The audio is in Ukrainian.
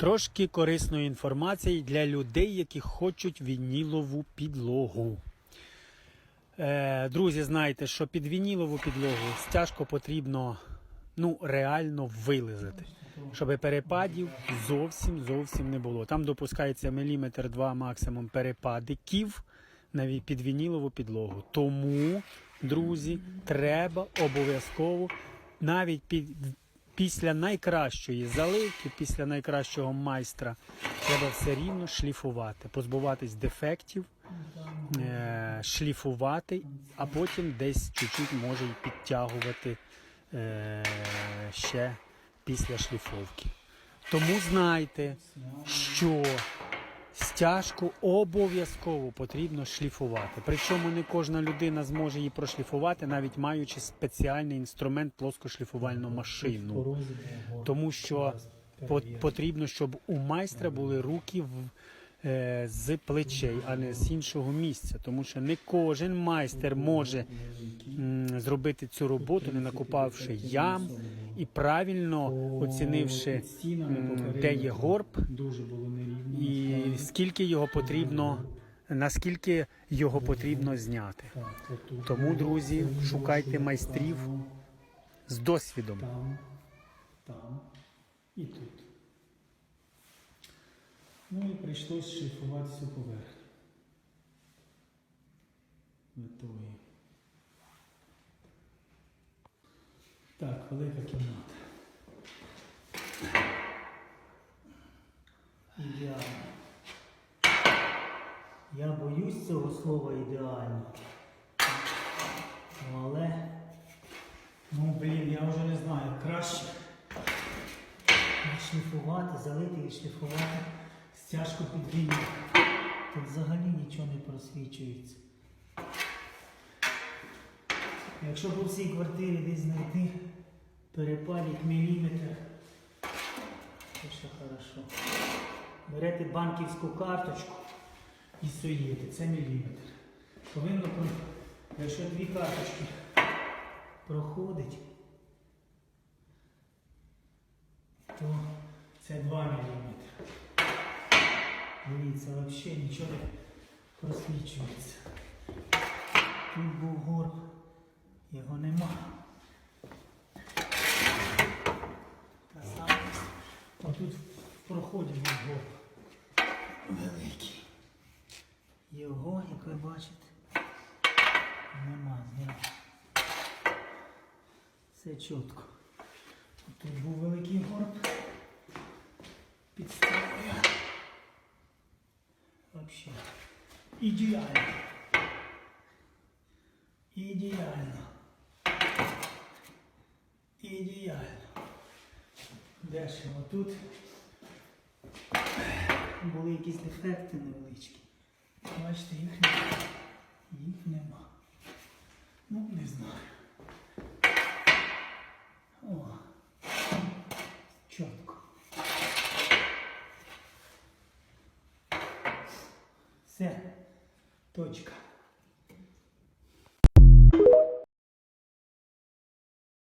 Трошки корисної інформації для людей, які хочуть вінілову підлогу. Е, друзі, знаєте, що під вінілову підлогу стяжко потрібно ну, реально вилизати, щоб перепадів зовсім зовсім не було. Там допускається міліметр два максимум перепадиків на під вінілову підлогу. Тому, друзі, треба обов'язково навіть під, після найкращої заливки, після найкращого майстра, треба все рівно шліфувати, позбуватись дефектів, е, шліфувати, а потім десь чуть-чуть може й підтягувати е, ще після шліфовки. Тому знайте, що стяжку обов'язково потрібно шліфувати. Причому не кожна людина зможе її прошліфувати, навіть маючи спеціальний інструмент плоскошліфувальну машину. Тому що потрібно, щоб у майстра були руки в, е, з плечей, а не з іншого місця. Тому що не кожен майстер може зробити цю роботу, не накопавши ям і правильно оцінивши, де є горб. І скільки його потрібно, наскільки його потрібно зняти. Тому, друзі, шукайте майстрів. З досвідом. Там, і тут. Ну і прийшлось шліфувати всю поверхню. Метою. Так, велика кімната. Ідеально. Я боюсь цього слова ідеально. Але, ну блін, я вже не знаю, краще шліфувати, залити і шліфувати стяжку під війну. Тут взагалі нічого не просвічується. Якщо по всій квартирі десь знайти перепалік міліметр, то ще хорошо. Берете банківську карточку і суєте, це міліметр. Повинно, якщо дві карточки проходить, то це 2 мм. Дивіться, взагалі нічого не просвічується. Тут був горб, його нема. Саме. Отут в проході був горб. Великий. Його, як ви бачите, нема зняв. Все чітко. Тут був великий горб. Підставляю. Вообще. Ідеально. Ідеально. Ідеально. Дальше отут були якісь дефекти невеличкі. Бачите, їх нема. Їх нема. Ну, не знаю. О. Чітко. Все. Точка.